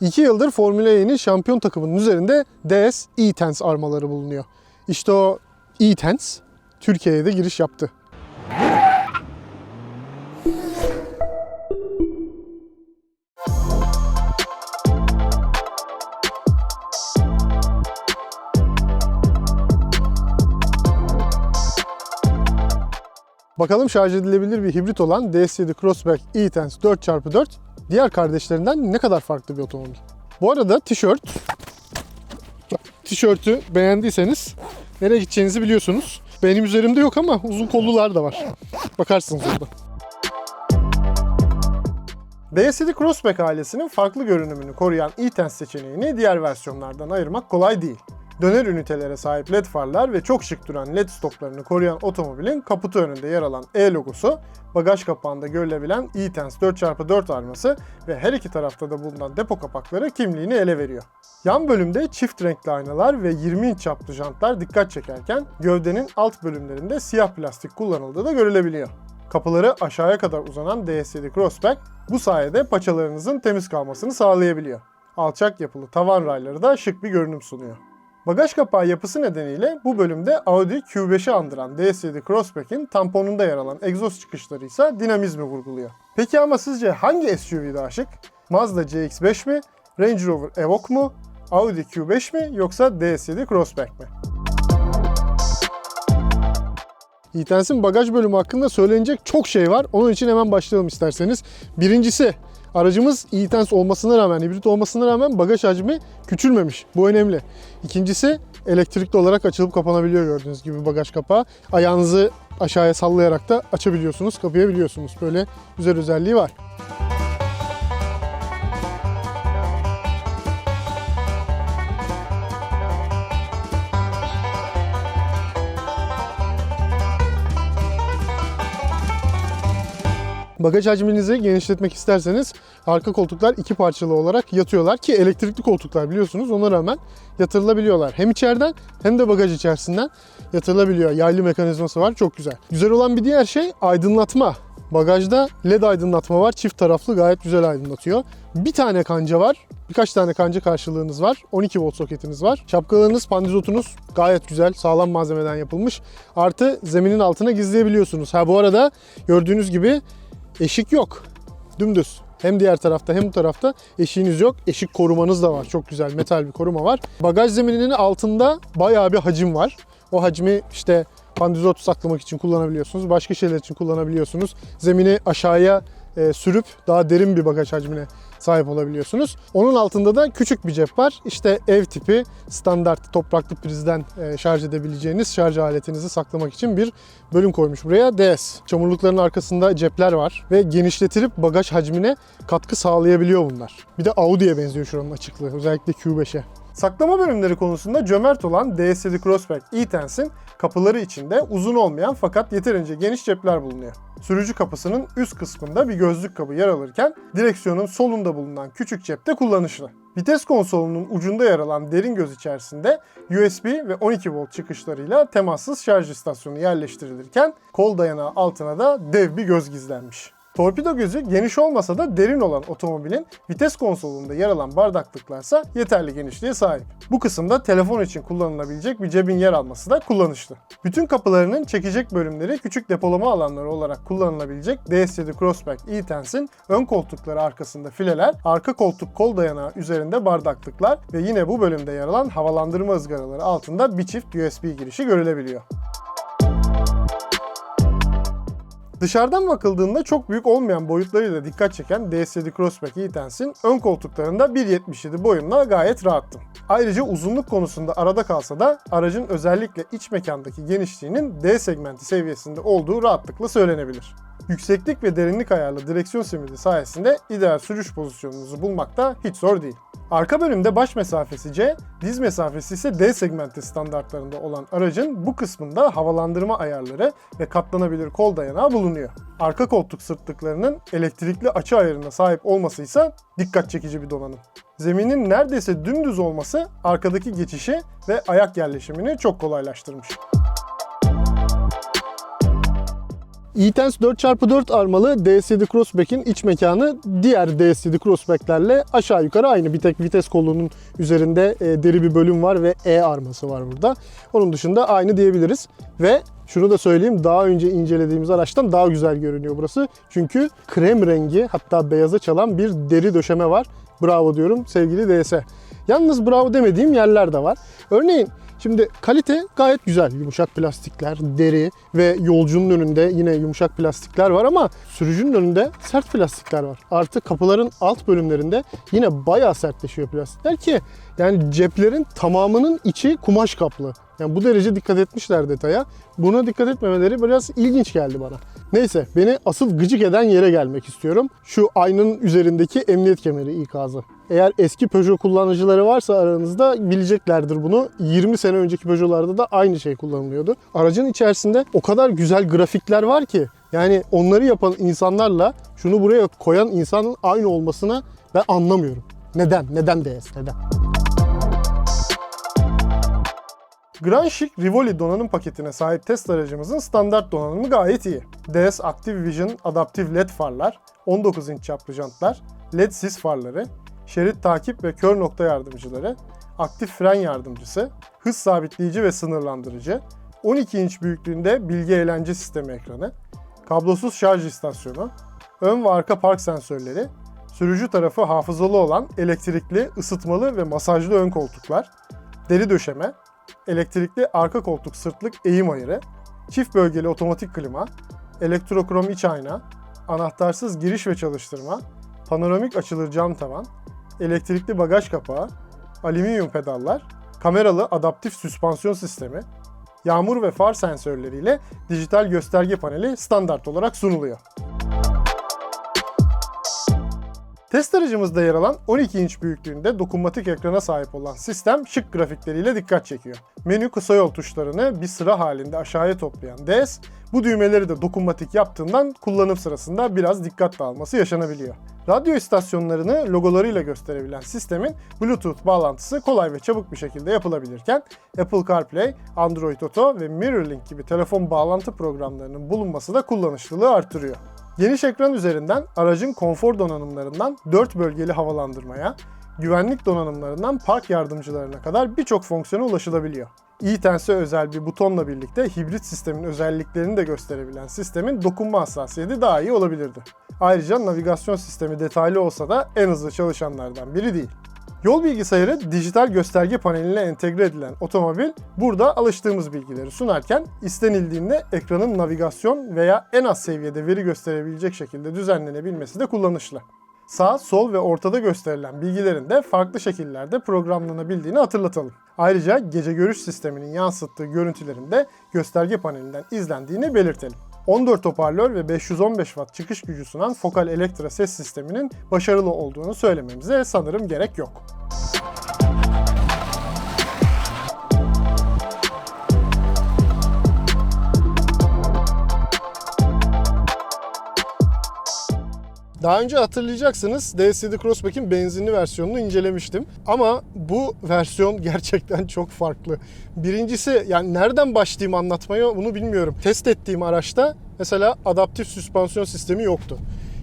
2 yıldır Formula E'nin şampiyon takımının üzerinde DS E-Tense armaları bulunuyor. İşte o E-Tense Türkiye'ye de giriş yaptı. Bakalım şarj edilebilir bir hibrit olan DS7 Crossback E-Tense 4x4 diğer kardeşlerinden ne kadar farklı bir otomobil. Bu arada tişört, tişörtü beğendiyseniz nereye gideceğinizi biliyorsunuz. Benim üzerimde yok ama uzun kollular da var. Bakarsınız orada. DS7 Crossback ailesinin farklı görünümünü koruyan E-Tense seçeneğini diğer versiyonlardan ayırmak kolay değil. Döner ünitelere sahip led farlar ve çok şık duran led stoplarını koruyan otomobilin kaputu önünde yer alan E logosu, bagaj kapağında görülebilen E-Tense 4x4 arması ve her iki tarafta da bulunan depo kapakları kimliğini ele veriyor. Yan bölümde çift renkli aynalar ve 20 inç çaplı jantlar dikkat çekerken gövdenin alt bölümlerinde siyah plastik kullanıldığı da görülebiliyor. Kapıları aşağıya kadar uzanan DS7 Crossback bu sayede paçalarınızın temiz kalmasını sağlayabiliyor. Alçak yapılı tavan rayları da şık bir görünüm sunuyor. Bagaj kapağı yapısı nedeniyle bu bölümde Audi Q5'i andıran DS7 Crossback'in tamponunda yer alan egzoz çıkışları ise dinamizmi vurguluyor. Peki ama sizce hangi SUV daha şık? Mazda CX-5 mi? Range Rover Evoque mu? Audi Q5 mi yoksa DS7 Crossback mi? E-Tense'in bagaj bölümü hakkında söylenecek çok şey var. Onun için hemen başlayalım isterseniz. Birincisi aracımız E-Tense olmasına rağmen, hibrit olmasına rağmen bagaj hacmi küçülmemiş. Bu önemli. İkincisi elektrikli olarak açılıp kapanabiliyor gördüğünüz gibi bagaj kapağı. Ayağınızı aşağıya sallayarak da açabiliyorsunuz, kapayabiliyorsunuz. Böyle güzel özelliği var. Bagaj hacminizi genişletmek isterseniz arka koltuklar iki parçalı olarak yatıyorlar ki elektrikli koltuklar biliyorsunuz ona rağmen yatırılabiliyorlar. Hem içeriden hem de bagaj içerisinden yatırılabiliyor. Yaylı mekanizması var çok güzel. Güzel olan bir diğer şey aydınlatma. Bagajda led aydınlatma var. Çift taraflı gayet güzel aydınlatıyor. Bir tane kanca var. Birkaç tane kanca karşılığınız var. 12 volt soketiniz var. Şapkalarınız, pandizotunuz gayet güzel. Sağlam malzemeden yapılmış. Artı zeminin altına gizleyebiliyorsunuz. Ha bu arada gördüğünüz gibi eşik yok. Dümdüz. Hem diğer tarafta hem bu tarafta eşiğiniz yok. Eşik korumanız da var. Çok güzel metal bir koruma var. Bagaj zemininin altında bayağı bir hacim var. O hacmi işte pandizot saklamak için kullanabiliyorsunuz. Başka şeyler için kullanabiliyorsunuz. Zemini aşağıya e, sürüp daha derin bir bagaj hacmine sahip olabiliyorsunuz. Onun altında da küçük bir cep var. İşte ev tipi standart topraklı prizden e, şarj edebileceğiniz şarj aletinizi saklamak için bir bölüm koymuş buraya. DS. Çamurlukların arkasında cepler var ve genişletilip bagaj hacmine katkı sağlayabiliyor bunlar. Bir de Audi'ye benziyor şuranın açıklığı. Özellikle Q5'e. Saklama bölümleri konusunda cömert olan DS7 Crossback E-Tense'in kapıları içinde uzun olmayan fakat yeterince geniş cepler bulunuyor. Sürücü kapısının üst kısmında bir gözlük kabı yer alırken direksiyonun solunda bulunan küçük cep de kullanışlı. Vites konsolunun ucunda yer alan derin göz içerisinde USB ve 12 volt çıkışlarıyla temassız şarj istasyonu yerleştirilirken kol dayanağı altına da dev bir göz gizlenmiş. Torpido gözü geniş olmasa da derin olan otomobilin vites konsolunda yer alan bardaklıklarsa yeterli genişliğe sahip. Bu kısımda telefon için kullanılabilecek bir cebin yer alması da kullanışlı. Bütün kapılarının çekecek bölümleri küçük depolama alanları olarak kullanılabilecek DS7 Crossback E-Tense'in ön koltukları arkasında fileler, arka koltuk kol dayanağı üzerinde bardaklıklar ve yine bu bölümde yer alan havalandırma ızgaraları altında bir çift USB girişi görülebiliyor. Dışarıdan bakıldığında çok büyük olmayan boyutlarıyla dikkat çeken DS7 Crossback E-Tense'in ön koltuklarında 1.77 boyunda gayet rahattım. Ayrıca uzunluk konusunda arada kalsa da aracın özellikle iç mekandaki genişliğinin D segmenti seviyesinde olduğu rahatlıkla söylenebilir. Yükseklik ve derinlik ayarlı direksiyon simidi sayesinde ideal sürüş pozisyonunuzu bulmak da hiç zor değil. Arka bölümde baş mesafesi C, diz mesafesi ise D segmenti standartlarında olan aracın bu kısmında havalandırma ayarları ve katlanabilir kol dayanağı bulunuyor. Arka koltuk sırtlıklarının elektrikli açı ayarına sahip olması ise dikkat çekici bir donanım. Zeminin neredeyse dümdüz olması arkadaki geçişi ve ayak yerleşimini çok kolaylaştırmış. E-Tense 4x4 armalı DSD Crossback'in iç mekanı diğer DSD Crossback'lerle aşağı yukarı aynı. Bir tek vites kolunun üzerinde e, deri bir bölüm var ve E arması var burada. Onun dışında aynı diyebiliriz. Ve şunu da söyleyeyim daha önce incelediğimiz araçtan daha güzel görünüyor burası. Çünkü krem rengi hatta beyaza çalan bir deri döşeme var. Bravo diyorum sevgili DS. Yalnız bravo demediğim yerler de var. Örneğin Şimdi kalite gayet güzel. Yumuşak plastikler, deri ve yolcunun önünde yine yumuşak plastikler var ama sürücünün önünde sert plastikler var. Artı kapıların alt bölümlerinde yine bayağı sertleşiyor plastikler ki yani ceplerin tamamının içi kumaş kaplı. Yani bu derece dikkat etmişler detaya. Buna dikkat etmemeleri biraz ilginç geldi bana. Neyse beni asıl gıcık eden yere gelmek istiyorum. Şu aynanın üzerindeki emniyet kemeri ikazı. Eğer eski Peugeot kullanıcıları varsa aranızda bileceklerdir bunu. 20 sene önceki Peugeot'larda da aynı şey kullanılıyordu. Aracın içerisinde o kadar güzel grafikler var ki yani onları yapan insanlarla şunu buraya koyan insanın aynı olmasına ben anlamıyorum. Neden? Neden DS? Neden? Grand Chic Rivoli donanım paketine sahip test aracımızın standart donanımı gayet iyi. DS Active Vision adaptif LED farlar, 19 inç çaplı jantlar, LED sis farları, şerit takip ve kör nokta yardımcıları, aktif fren yardımcısı, hız sabitleyici ve sınırlandırıcı, 12 inç büyüklüğünde bilgi eğlence sistemi ekranı, kablosuz şarj istasyonu, ön ve arka park sensörleri, sürücü tarafı hafızalı olan elektrikli, ısıtmalı ve masajlı ön koltuklar, deri döşeme, elektrikli arka koltuk sırtlık eğim ayarı, çift bölgeli otomatik klima, elektrokrom iç ayna, anahtarsız giriş ve çalıştırma, panoramik açılır cam tavan, elektrikli bagaj kapağı, alüminyum pedallar, kameralı adaptif süspansiyon sistemi, yağmur ve far sensörleriyle dijital gösterge paneli standart olarak sunuluyor. Test aracımızda yer alan 12 inç büyüklüğünde dokunmatik ekrana sahip olan sistem şık grafikleriyle dikkat çekiyor. Menü kısa yol tuşlarını bir sıra halinde aşağıya toplayan DS, bu düğmeleri de dokunmatik yaptığından kullanım sırasında biraz dikkat dağılması yaşanabiliyor. Radyo istasyonlarını logolarıyla gösterebilen sistemin Bluetooth bağlantısı kolay ve çabuk bir şekilde yapılabilirken Apple CarPlay, Android Auto ve MirrorLink gibi telefon bağlantı programlarının bulunması da kullanışlılığı artırıyor. Geniş ekran üzerinden aracın konfor donanımlarından 4 bölgeli havalandırmaya, güvenlik donanımlarından park yardımcılarına kadar birçok fonksiyona ulaşılabiliyor. e-Tense özel bir butonla birlikte hibrit sistemin özelliklerini de gösterebilen sistemin dokunma hassasiyeti daha iyi olabilirdi. Ayrıca navigasyon sistemi detaylı olsa da en hızlı çalışanlardan biri değil. Yol bilgisayarı dijital gösterge paneline entegre edilen otomobil burada alıştığımız bilgileri sunarken istenildiğinde ekranın navigasyon veya en az seviyede veri gösterebilecek şekilde düzenlenebilmesi de kullanışlı. Sağ, sol ve ortada gösterilen bilgilerin de farklı şekillerde programlanabildiğini hatırlatalım. Ayrıca gece görüş sisteminin yansıttığı görüntülerin de gösterge panelinden izlendiğini belirtelim. 14 hoparlör ve 515 watt çıkış gücü sunan Focal Elektra ses sisteminin başarılı olduğunu söylememize sanırım gerek yok. Daha önce hatırlayacaksınız DSD Crossback'in benzinli versiyonunu incelemiştim. Ama bu versiyon gerçekten çok farklı. Birincisi yani nereden başlayayım anlatmaya bunu bilmiyorum. Test ettiğim araçta mesela adaptif süspansiyon sistemi yoktu.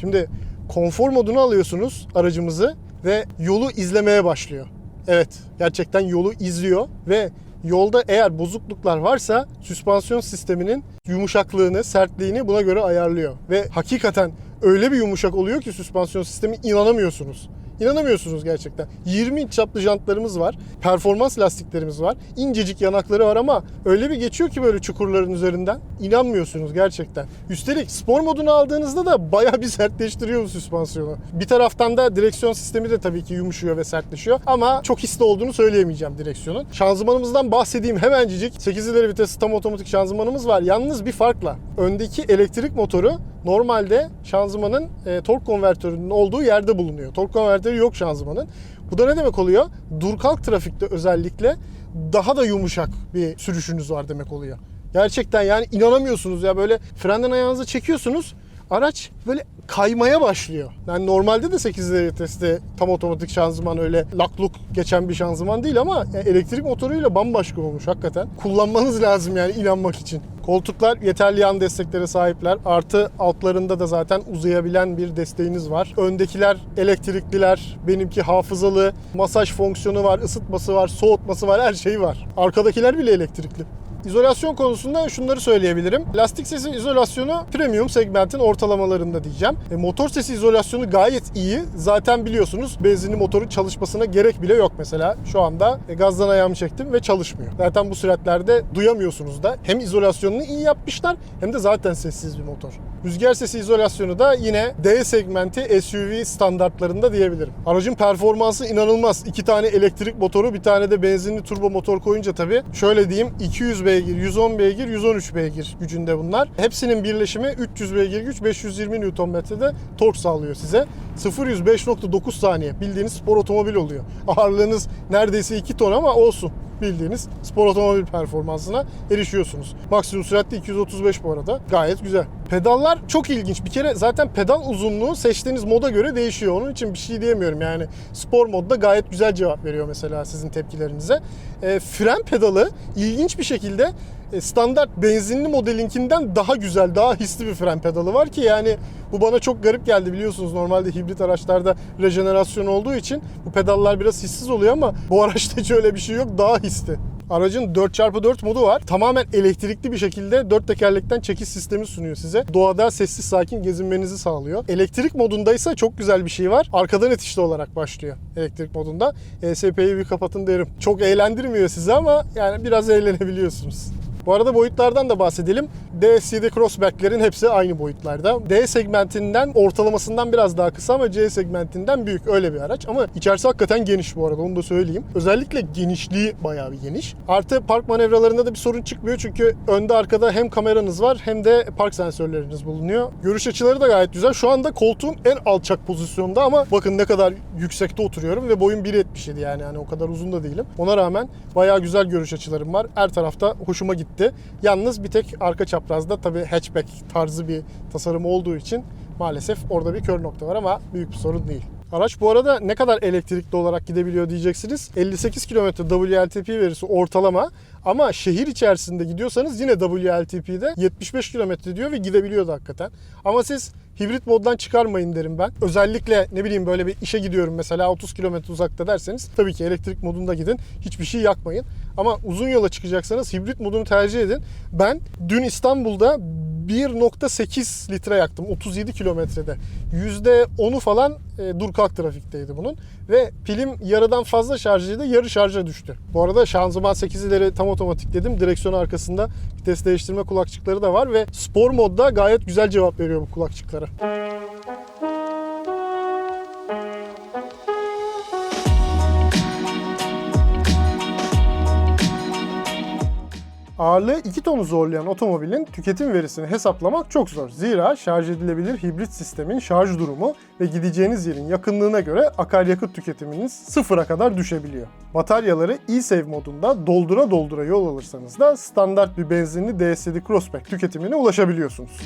Şimdi konfor modunu alıyorsunuz aracımızı ve yolu izlemeye başlıyor. Evet gerçekten yolu izliyor ve yolda eğer bozukluklar varsa süspansiyon sisteminin yumuşaklığını, sertliğini buna göre ayarlıyor. Ve hakikaten öyle bir yumuşak oluyor ki süspansiyon sistemi inanamıyorsunuz. İnanamıyorsunuz gerçekten. 20 inç çaplı jantlarımız var. Performans lastiklerimiz var. İncecik yanakları var ama öyle bir geçiyor ki böyle çukurların üzerinden. İnanmıyorsunuz gerçekten. Üstelik spor modunu aldığınızda da bayağı bir sertleştiriyor bu süspansiyonu. Bir taraftan da direksiyon sistemi de tabii ki yumuşuyor ve sertleşiyor. Ama çok hisli olduğunu söyleyemeyeceğim direksiyonun. Şanzımanımızdan bahsedeyim hemencik. 8 ileri vites tam otomatik şanzımanımız var. Yalnız bir farkla. Öndeki elektrik motoru normalde şanzımanın e, tork konvertörünün olduğu yerde bulunuyor. Tork konvertörü yok şanzımanın. Bu da ne demek oluyor? Dur kalk trafikte özellikle daha da yumuşak bir sürüşünüz var demek oluyor. Gerçekten yani inanamıyorsunuz ya böyle frenden ayağınızı çekiyorsunuz. Araç böyle kaymaya başlıyor. Yani normalde de 8 viteste tam otomatik şanzıman öyle lakluk geçen bir şanzıman değil ama yani elektrik motoruyla bambaşka olmuş hakikaten. Kullanmanız lazım yani inanmak için. Koltuklar yeterli yan desteklere sahipler. Artı altlarında da zaten uzayabilen bir desteğiniz var. Öndekiler elektrikliler. Benimki hafızalı. Masaj fonksiyonu var, ısıtması var, soğutması var, her şeyi var. Arkadakiler bile elektrikli. İzolasyon konusunda şunları söyleyebilirim. Lastik sesi izolasyonu premium segmentin ortalamalarında diyeceğim. E, motor sesi izolasyonu gayet iyi. Zaten biliyorsunuz benzinli motorun çalışmasına gerek bile yok mesela. Şu anda e, gazdan ayağımı çektim ve çalışmıyor. Zaten bu süratlerde duyamıyorsunuz da. Hem izolasyonunu iyi yapmışlar hem de zaten sessiz bir motor. Rüzgar sesi izolasyonu da yine D segmenti SUV standartlarında diyebilirim. Aracın performansı inanılmaz. İki tane elektrik motoru, bir tane de benzinli turbo motor koyunca tabii şöyle diyeyim 200 beygir, 110 beygir, 113 beygir gücünde bunlar. Hepsinin birleşimi 300 beygir güç, 520 Nm'de tork sağlıyor size. 0 5.9 saniye bildiğiniz spor otomobil oluyor. Ağırlığınız neredeyse 2 ton ama olsun bildiğiniz spor otomobil performansına erişiyorsunuz. Maksimum süratte 235 bu arada. Gayet güzel. Pedallar çok ilginç. Bir kere zaten pedal uzunluğu seçtiğiniz moda göre değişiyor. Onun için bir şey diyemiyorum yani. Spor modda gayet güzel cevap veriyor mesela sizin tepkilerinize. E, fren pedalı ilginç bir şekilde standart benzinli modelinkinden daha güzel, daha hisli bir fren pedalı var ki yani bu bana çok garip geldi biliyorsunuz. Normalde hibrit araçlarda rejenerasyon olduğu için bu pedallar biraz hissiz oluyor ama bu araçta hiç öyle bir şey yok. Daha hisli. Aracın 4x4 modu var. Tamamen elektrikli bir şekilde 4 tekerlekten çekiş sistemi sunuyor size. Doğada sessiz sakin gezinmenizi sağlıyor. Elektrik modundaysa çok güzel bir şey var. Arkadan itişli olarak başlıyor elektrik modunda. ESP'yi bir kapatın derim. Çok eğlendirmiyor sizi ama yani biraz eğlenebiliyorsunuz. Bu arada boyutlardan da bahsedelim. DSC'de crossback'lerin hepsi aynı boyutlarda. D segmentinden ortalamasından biraz daha kısa ama C segmentinden büyük öyle bir araç. Ama içerisi hakikaten geniş bu arada onu da söyleyeyim. Özellikle genişliği bayağı bir geniş. Artı park manevralarında da bir sorun çıkmıyor çünkü önde arkada hem kameranız var hem de park sensörleriniz bulunuyor. Görüş açıları da gayet güzel. Şu anda koltuğum en alçak pozisyonda ama bakın ne kadar yüksekte oturuyorum ve boyum 1.77 yani yani o kadar uzun da değilim. Ona rağmen bayağı güzel görüş açılarım var. Her tarafta hoşuma gitti gitti. Yalnız bir tek arka çaprazda tabii hatchback tarzı bir tasarım olduğu için maalesef orada bir kör nokta var ama büyük bir sorun değil. Araç bu arada ne kadar elektrikli olarak gidebiliyor diyeceksiniz. 58 km WLTP verisi ortalama ama şehir içerisinde gidiyorsanız yine WLTP'de 75 km diyor ve gidebiliyordu hakikaten. Ama siz hibrit moddan çıkarmayın derim ben. Özellikle ne bileyim böyle bir işe gidiyorum mesela 30 km uzakta derseniz tabii ki elektrik modunda gidin. Hiçbir şey yakmayın. Ama uzun yola çıkacaksanız hibrit modunu tercih edin. Ben dün İstanbul'da 1.8 litre yaktım 37 kilometrede. %10'u falan e, dur kalk trafikteydi bunun. Ve pilim yarıdan fazla şarjıydı. Yarı şarja düştü. Bu arada şanzıman 8 ileri tam otomatik dedim. Direksiyon arkasında vites değiştirme kulakçıkları da var ve spor modda gayet güzel cevap veriyor bu kulakçıklara. Ağırlığı 2 tonu zorlayan otomobilin tüketim verisini hesaplamak çok zor. Zira şarj edilebilir hibrit sistemin şarj durumu ve gideceğiniz yerin yakınlığına göre akaryakıt tüketiminiz sıfıra kadar düşebiliyor. Bataryaları e-save modunda doldura doldura yol alırsanız da standart bir benzinli DSD Crossback tüketimine ulaşabiliyorsunuz.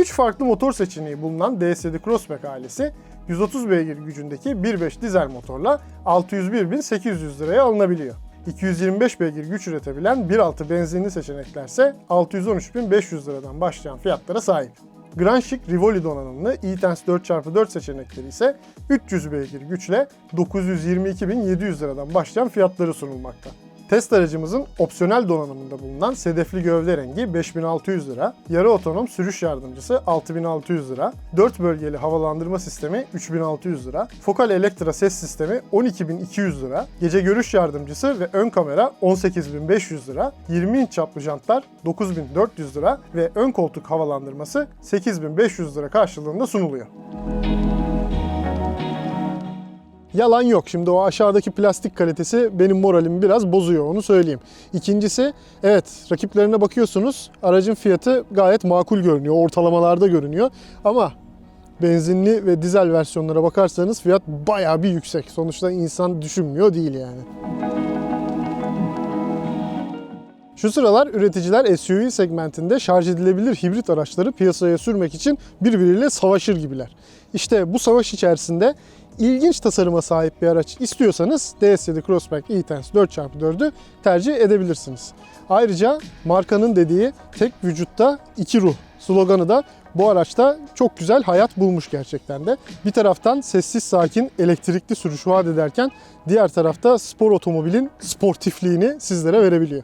3 farklı motor seçeneği bulunan DSD Crossback ailesi 130 beygir gücündeki 1.5 dizel motorla 601.800 liraya alınabiliyor. 225 beygir güç üretebilen 1.6 benzinli seçeneklerse 613.500 liradan başlayan fiyatlara sahip. Grand Chic Rivoli donanımlı e-Tense 4x4 seçenekleri ise 300 beygir güçle 922.700 liradan başlayan fiyatları sunulmakta. Test aracımızın opsiyonel donanımında bulunan sedefli gövde rengi 5600 lira, yarı otonom sürüş yardımcısı 6600 lira, 4 bölgeli havalandırma sistemi 3600 lira, Focal Elektra ses sistemi 12200 lira, gece görüş yardımcısı ve ön kamera 18500 lira, 20 inç çaplı jantlar 9400 lira ve ön koltuk havalandırması 8500 lira karşılığında sunuluyor. Yalan yok. Şimdi o aşağıdaki plastik kalitesi benim moralimi biraz bozuyor onu söyleyeyim. İkincisi evet rakiplerine bakıyorsunuz aracın fiyatı gayet makul görünüyor. Ortalamalarda görünüyor. Ama benzinli ve dizel versiyonlara bakarsanız fiyat bayağı bir yüksek. Sonuçta insan düşünmüyor değil yani. Şu sıralar üreticiler SUV segmentinde şarj edilebilir hibrit araçları piyasaya sürmek için birbiriyle savaşır gibiler. İşte bu savaş içerisinde ilginç tasarıma sahip bir araç istiyorsanız DS7 Crossback E-Tense 4x4'ü tercih edebilirsiniz. Ayrıca markanın dediği tek vücutta iki ruh sloganı da bu araçta çok güzel hayat bulmuş gerçekten de. Bir taraftan sessiz sakin elektrikli sürüş vaat ederken diğer tarafta spor otomobilin sportifliğini sizlere verebiliyor.